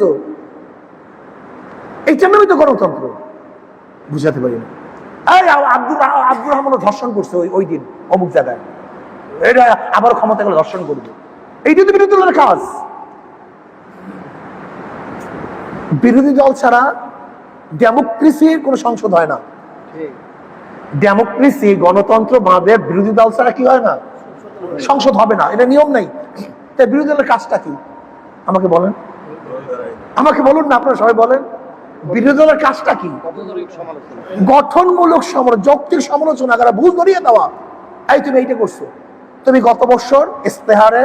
করছ এইটার নামই তো গণতন্ত্র। বুঝাতে পারি না। এই আব্দুর আব্দুর রহমানও ধর্ষণ করছে ওই ওই দিন অমুক জায়গায়। এটা আবার ক্ষমতা গেলে ধর্ষণ করবে। এইটাই তো বিরোধী দলের কাজ। বিরোধী দল ছাড়া ডেমোক্রেসির কোনো সংসদ হয় না। ডেমোক্রেসি গণতন্ত্র বাঁধে বিরোধী দল ছাড়া কি হয় না? সংসদ হবে না। এটা নিয়ম নাই। তাই বিরোধী দলের কাজটা কি? আমাকে বলেন। আমাকে বলুন না, আপনারা সবাই বলেন। বিরোধী দলের কাজটা কি? গঠনমূলক সমালোচনা, যৌক্তিক সমালোচনা করা ভুল ধরিয়ে দেওয়া, এই তুমি এইটা করছ। তুমি গত বছর ইস্তেহারে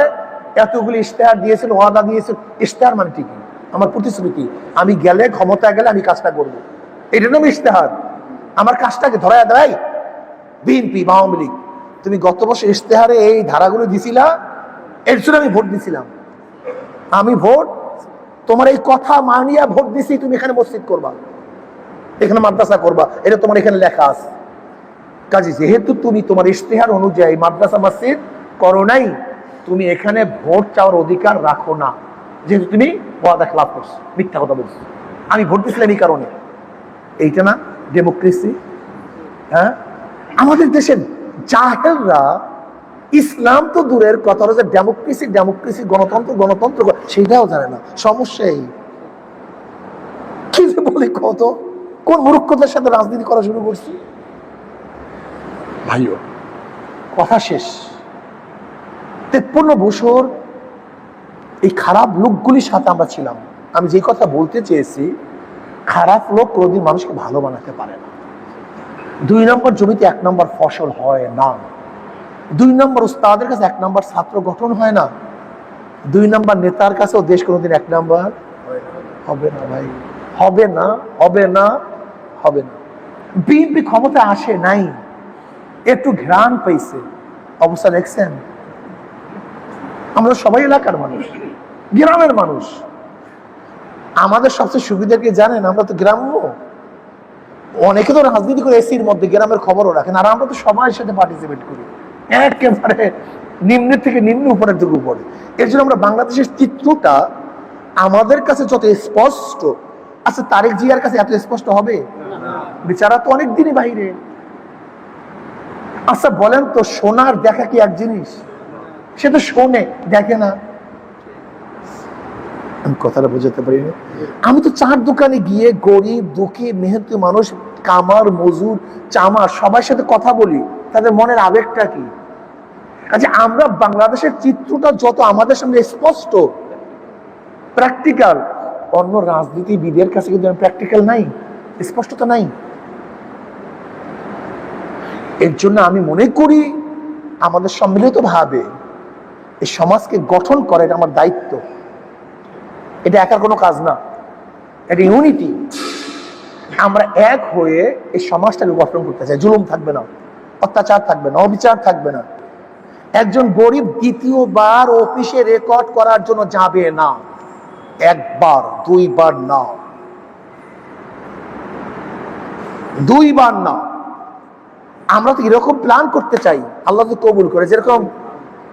এতগুলি ইস্তেহার দিয়েছিল, ওয়াদা দিয়েছিল। ইস্তেহার মানে ঠিকই আমার প্রতিশ্রুতি আমি গেলে, ক্ষমতায় গেলে আমি কাজটা করব। এটা নাম ইস্তেহার আমার কাজটাকে ধরায় দেয় বিএনপি আওয়ামী লীগ। তুমি গত বছর ইস্তেহারে এই ধারাগুলো দিছিলা, এর জন্য আমি ভোট দিছিলাম। আমি ভোট তোমার এই কথা মানিয়া ভোট দিছি, তুমি এখানে মসজিদ করবা। এখানে মাদ্রাসা করবা। এটা তোমার এখানে লেখা আছে। কাজে যেহেতু তুমি তোমার ইশতেহার অনুযায়ী মাদ্রাসা মসজিদ করো নাই, তুমি এখানে ভোট চাওয়ার অধিকার রাখো না। যেহেতু তুমি ওয়াদা খেলাপ করছ, মিথ্যা কথা বলছো। আমি ভোট দিয়েছিলাম এই কারণে। এইটা না ডেমোক্রেসি হ্যাঁ? আমাদের দেশের জাহেলরা ইসলাম তো দূরের কথা হলো যে ডেমোক্রেসি ডেমোক্রেসি গণতন্ত্র গণতন্ত্র সেইটাও জানে না। সমস্যা এই। কি যে বলি কত কোন মূর্খতার সাথে রাজনীতি করা শুরু করছি? ভাইও। কথা শেষ। তেপ্পন্ন বছর এই খারাপ লোকগুলির সাথে আমরা ছিলাম। আমি যে কথা বলতে চেয়েছি খারাপ লোক কোনোদিন মানুষকে ভালো বানাতে পারে না। দুই নম্বর জমিতে এক নম্বর ফসল হয় না। দুই নম্বর উস্তাদের কাছে এক নম্বর ছাত্র গঠন হয় না। দুই নম্বর নেতার কাছেও দেশ কোনোদিন এক নম্বর হবে না ভাই। হবে না হবে না হবে না। বিএনপি ক্ষমতা আসে নাই, একটু ঘ্রাণ পাইছে অবস্থা দেখছেন? আমরা সবাই এলাকার মানুষ, গ্রামের মানুষ। আমাদের সবচেয়ে সুবিধা কি জানেন? আমরা তো গ্রাম্য। অনেকে তো রাজনীতি করে এসির মধ্যে গ্রামের খবরও রাখেন, আর আমরা তো সবাই সাথে পার্টিসিপেট করি। একেবারে নিম্নের থেকে নিম্ন উপরের দিকে উপরে। এর জন্য আমরা বাংলাদেশের চিত্রটা আমাদের কাছে যত স্পষ্ট আচ্ছা তারেক জিয়ার কাছে এত স্পষ্ট হবে? বেচারা তো অনেক দিনই বাইরে আচ্ছা বলেন তো, সোনার দেখা কি এক জিনিস? সে তো শোনে, দেখে না। আমি কথাটা বোঝাতে পারি না আমি তো চার দোকানে গিয়ে গরিব, দুঃখী, মেহনতি মানুষ, কামার, মজুর, চামার, সবার সাথে কথা বলি। তাদের মনের আবেগটা কি? আচ্ছা আমরা বাংলাদেশের চিত্রটা যত আমাদের সামনে স্পষ্ট প্র্যাকটিক্যাল অন্য রাজনীতিবিদের কাছে কিন্তু প্র্যাকটিক্যাল নাই, স্পষ্টতা নাই। এর জন্য আমি মনে করি আমাদের সম্মিলিত ভাবে এই সমাজকে গঠন করা এটা আমার দায়িত্ব। এটা একার কোনো কাজ না। এটা ইউনিটি আমরা এক হয়ে এই সমাজটাকে গঠন করতে চাই। জুলুম থাকবে না। অত্যাচার থাকবে না, অবিচার থাকবে না। একজন গরিব দ্বিতীয়বার অফিসে রেকর্ড করার জন্য যাবে না। একবার, দুইবার না। দুইবার না। আমরা তো এরকম প্ল্যান করতে চাই, আল্লাহ তো কবুল করে। যেরকম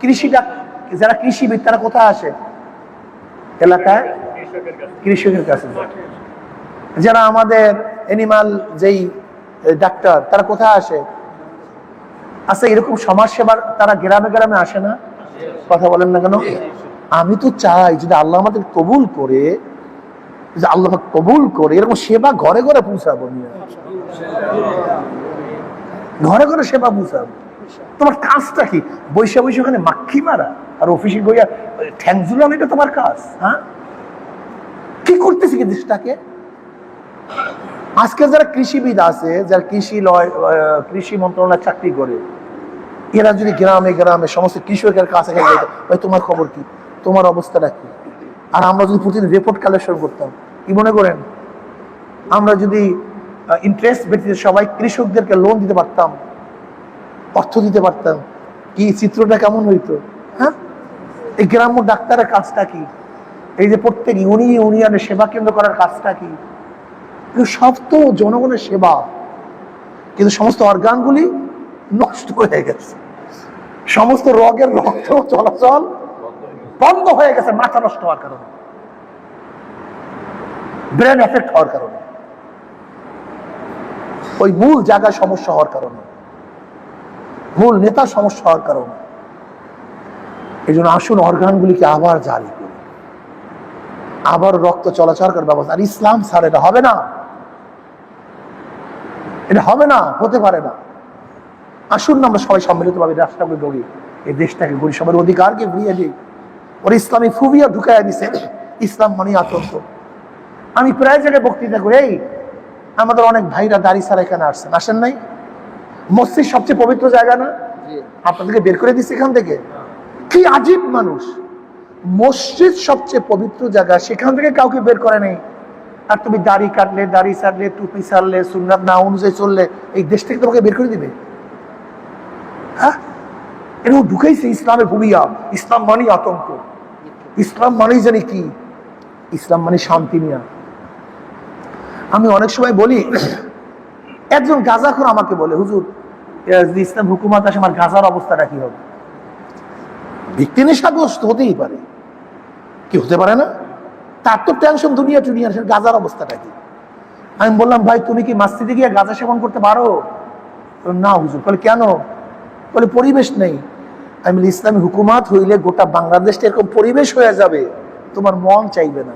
কৃষিটা, যারা কৃষিবিদ, তারা কোথায় আসে? এলাকায়? কৃষকের কাছে যারা আমাদের এনিমাল যেই ডাক্তার তারা কোথায় আসে? আচ্ছা এরকম সমাজ সেবার তারা গ্রামে গ্রামে আসে না? কথা বলেন না কেন? আমি তো চাই যদি আল্লাহ আমাদের কবুল করে যদি আল্লাহ কবুল করে এরকম সেবা ঘরে ঘরে পৌঁছাবো ঘরে ঘরে সেবা পৌঁছাবো। তোমার কাজটা কি? বৈশা বৈশা ওখানে মাক্ষি মারা? আর অফিসে গইয়া ঠ্যাং ঝুলানো এটা তোমার কাজ হ্যাঁ? কি করতেছি কি দেশটাকে? আজকে যারা কৃষিবিদ আছে যারা কৃষি লয় কৃষি মন্ত্রণালয় চাকরি করে এরা যদি গ্রামে গ্রামে সমস্ত কৃষকের কাছে ভাই, তোমার খবর কি? তোমার অবস্থাটা কি? আর আমরা যদি প্রতিদিন রিপোর্ট কালেকশন করতাম, কি মনে করেন? আমরা যদি ইন্টারেস্ট ব্যক্তিতে সবাই কৃষকদেরকে লোন দিতে পারতাম, অর্থ দিতে পারতাম, কি চিত্রটা কেমন হইতো? হ্যাঁ? এই গ্রাম্য ডাক্তারের কাজটা কি? এই যে প্রত্যেক ইউনি ইউনিয়নে সেবা কেন্দ্র করার কাজটা কি? সব তো জনগণের সেবা। কিন্তু সমস্ত অর্গানগুলি নষ্ট হয়ে গেছে। সমস্ত রোগের রক্ত, চলাচল বন্ধ হয়ে গেছে, মাথা নষ্ট হওয়ার কারণে। ব্রেন এফেক্ট হওয়ার কারণে। ওই মূল জায়গায় সমস্যা হওয়ার কারণে। মূল নেতার সমস্যা হওয়ার কারণে। এই জন্য আসুন, অর্গানগুলিকে আবার জারি করি। আবার রক্ত চলাচল করার ব্যবস্থা। আর ইসলাম ছাড় এটা হবে না। এটা হবে না, হতে পারে না। আসুন না আমরা সবাই সম্মিলিতভাবে রাষ্ট্রকে গড়ি এই দেশটাকে গড়ি সবার অধিকারকে ঘুরিয়ে দিই ওর ইসলামী ফুবিয়া ঢুকাইয়া দিছে ইসলাম মানে আতঙ্ক আমি প্রায় জায়গায় বক্তৃতা করি এই আমাদের অনেক ভাইরা দাড়ি ছাড়া এখানে আসছেন। আসেন নাই? মসজিদ সবচেয়ে পবিত্র জায়গা না? আপনাদেরকে বের করে দিচ্ছে এখান থেকে। কি আজীব মানুষ। মসজিদ সবচেয়ে পবিত্র জায়গা সেখান থেকে কাউকে বের করে নেই। আর তুমি দাড়ি কাটলে দাড়ি ছাড়লে টুপি ছাড়লে সুন্নাত না অনুযায়ী চললে এই দেশ থেকে তোমাকে বের করে দিবে? হ্যাঁ? এরকম ঢুকেইছে ইসলামের ভূমিয়া। ইসলাম মানেই আতঙ্ক। ইসলাম মানেই জানি কি? ইসলাম মানে শান্তি নিয়া আমি অনেক সময় বলি, একজন গাজাখোর আমাকে বলে, হুজুর ইসলাম হুকুমাত আসে, আমার গাজার অবস্থাটা কি হবে? ব্যক্তি নেশাগ্রস্ত হতেই পারে। কি হতে পারে না? তার তো টেনশন দুনিয়া টুনিয়া সে গাজার অবস্থাটা কি? আমি বললাম, ভাই, তুমি কি মাস্তিতে গিয়ে গাঁজা সেবন করতে পারো? না হুজুর। বলে, কেন? বলে, পরিবেশ নেই। আমি ইসলামী হুকুমাত হইলে গোটা বাংলাদেশটা এরকম পরিবেশ হয়ে যাবে। তোমার মন চাইবে না।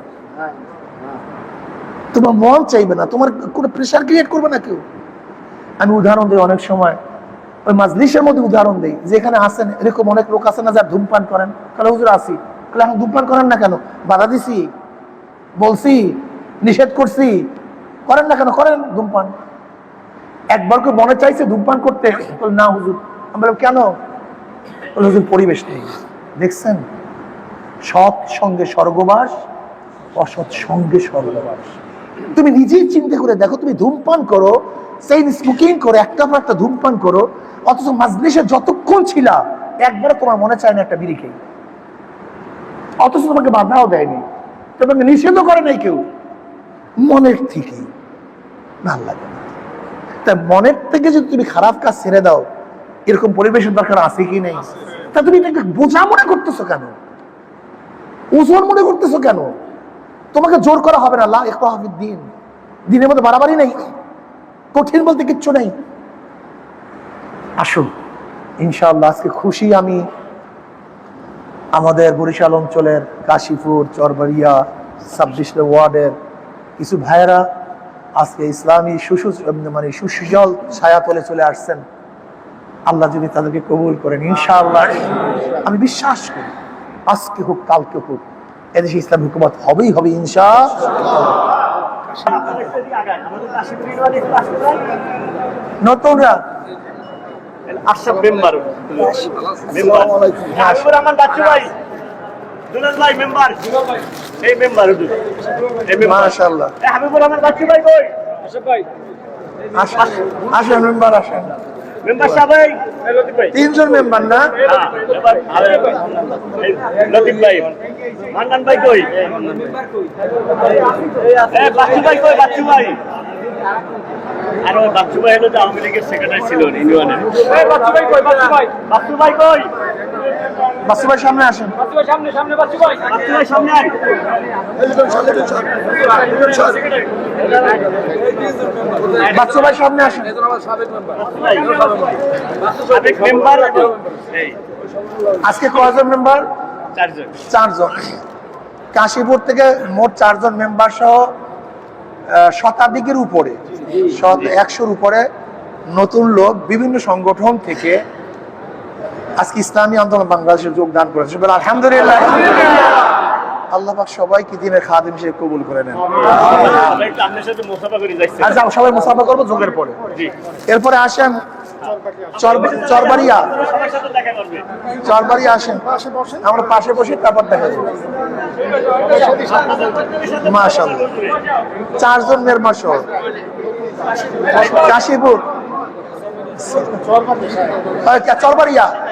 তোমার মন চাইবে না। তোমার কোনো প্রেশার ক্রিয়েট করবে না কেউ। আমি উদাহরণ দিই অনেক সময়। ওই মাজলিসের মধ্যে উদাহরণ দিই। যেখানে আসেন এরকম অনেক লোক আছে না যারা ধূমপান করেন। তাহলে হুজুর, আসি। তাহলে এখন ধূমপান করেন না কেন? বাধা দিছি। বলছি, নিষেধ করছি। করেন না কেন? করেন ধূমপান। একবার কেউ মনে চাইছে ধূমপান করতে। না, হুজুর। আমরা কেন? হুজুর পরিবেশ নেই। দেখছেন? সৎ সঙ্গে স্বর্গবাস, অসৎ সঙ্গে স্বর্গবাস। তুমি নিজেই চিন্তা করে দেখো, তুমি ধূমপান করো সেই স্মোকিং করো, একটা পর একটা ধূমপান করো, অথচ মাজলিসে যতক্ষণ ছিলা একবার তোমার মনে চায় না একটা বিড়ি খেয়ে। অথচ তোমাকে বাধাও দেয়নি। তোমাকে নিষেধও করে নাই কেউ। মনের থেকে ভালো লাগে না। তা মনের থেকে যদি তুমি খারাপ কাজ ছেড়ে দাও এরকম পরিবেশের দরকার আছে কি নেই? তা তুমি এটাকে বোঝা মনে করতেছো কেন? ওজন মনে করতেছো কেন? তোমাকে জোর করা হবে না, লা ইকরাহা দিন। দিনের মধ্যে বাড়াবাড়ি নেই, কঠিন বলতে কিচ্ছু নেই। আসুন, ইনশাআল্লাহ আজকে খুশি আমি আমাদের বরিশাল অঞ্চলের কাশীপুর, চরবাড়িয়া, ছাব্বিশ ওয়ার্ডের কিছু ভাইয়েরা আজকে ইসলামী সুসু মানে সুশীল ছায়াতলে চলে আসছেন। আল্লাহ যদি তাদেরকে কবুল করেন ইনশাআল্লাহ। আমি বিশ্বাস করি আজকে হোক কালকে হোক এদেশে ইসলাম হুকুমত হবেই হবে ইনশা নতুনরা আশরাফ মেম্বার। মেম্বার। হাবিবুর রহমান বাচ্চু ভাই। দুলাল ভাই মেম্বার। এই মেম্বার হুজুর এই মেম্বার। মাশাআল্লাহ। হাবিবুর রহমান বাচ্চু ভাই কই? আসেন আসেন মেম্বার আসেন। মেম্বার সাহেব তিনজন মেম্বার না? হ্যাঁ, লতিফ ভাই। মান্নান ভাই কই? এ বাচ্চু ভাই কই বাচ্চু ভাই? আর ওই বাচ্চু ভাই হলো যে আওয়ামী লীগের সেক্রেটারি ছিল ইউনিয়নের বাচ্চু ভাই কই বাচ্চু ভাই? বাচ্চু ভাই কই? বাসু ভাই সামনে আসেন। সামনে সামনে বাচ্চু ভাই। সামনে আয়। ভাই সামনে আসেন। মেম্বার আজকে কয়জন মেম্বার চারজন। চারজন। কাশীপুর থেকে মোট চারজন মেম্বার সহ শতাধিকের উপরে একশোর উপরে নতুন লোক বিভিন্ন সংগঠন থেকে আজকে ইসলামী আন্দোলন বাংলাদেশে যোগদান করেছে। আলহামদুলিল্লাহ। আল্লাহ পাক সবাইকে দিনের খাদিম হিসেবে কবুল করে নেন। যাও, সবাই মুসাফা করব যোগের পরে। এরপরে আসেন চর- চরবাড়িয়া। চরবাড়িয়া আসেন। আমরা পাশে বসে তারপর দেখা যাবে। মাশাল্লাহ চারজন মেম্বার সহ কাশীপুর। চরবাড়িয়া।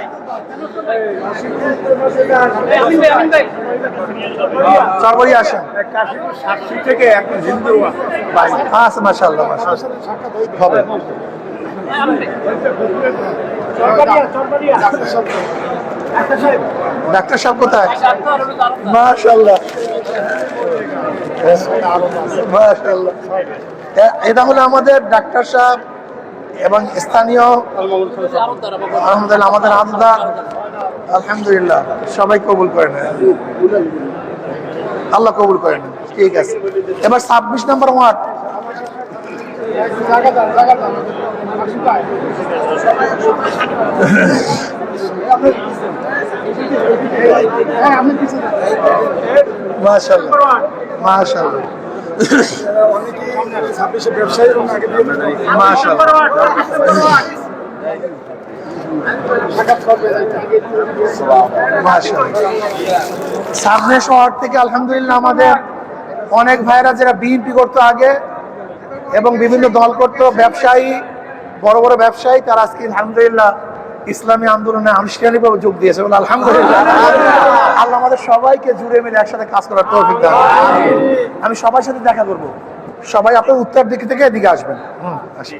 মাশাল্লাহ মাশাল্লাহ ডাক্তার সাহেব কোথায়? মাশাল্লাহ মাশাআল্লাহ। এ- এটা হলো আমাদের ডাক্তার সাহেব এবং স্থানীয় আলহামদুলিল্লাহ, আমাদের আদা আলহামদুলিল্লাহ, সবাই কবুল করে নেয়। আল্লাহ কবুল করে নেন ঠিক আছে। এবার ছাব্বিশ নম্বর ওয়ার্ড। সামনে শহর থেকে আলহামদুলিল্লাহ আমাদের অনেক ভাইরা যারা বিএনপি করতো আগে এবং বিভিন্ন দল করতো, ব্যবসায়ী, বড় বড় ব্যবসায়ী, তারা আজকে আলহামদুলিল্লাহ ইসলামী আন্দোলনে আনুষ্ঠানিকভাবে যোগ দিয়েছে বলে আলহামদুলিল্লাহ। আল্লাহ আমাদের সবাইকে জুড়ে মিলে একসাথে কাজ করার তৌফিক দান আমি সবার সাথে দেখা করব। সবাই আপনার উত্তর দিক থেকে এদিকে আসবেন। হুম আসি।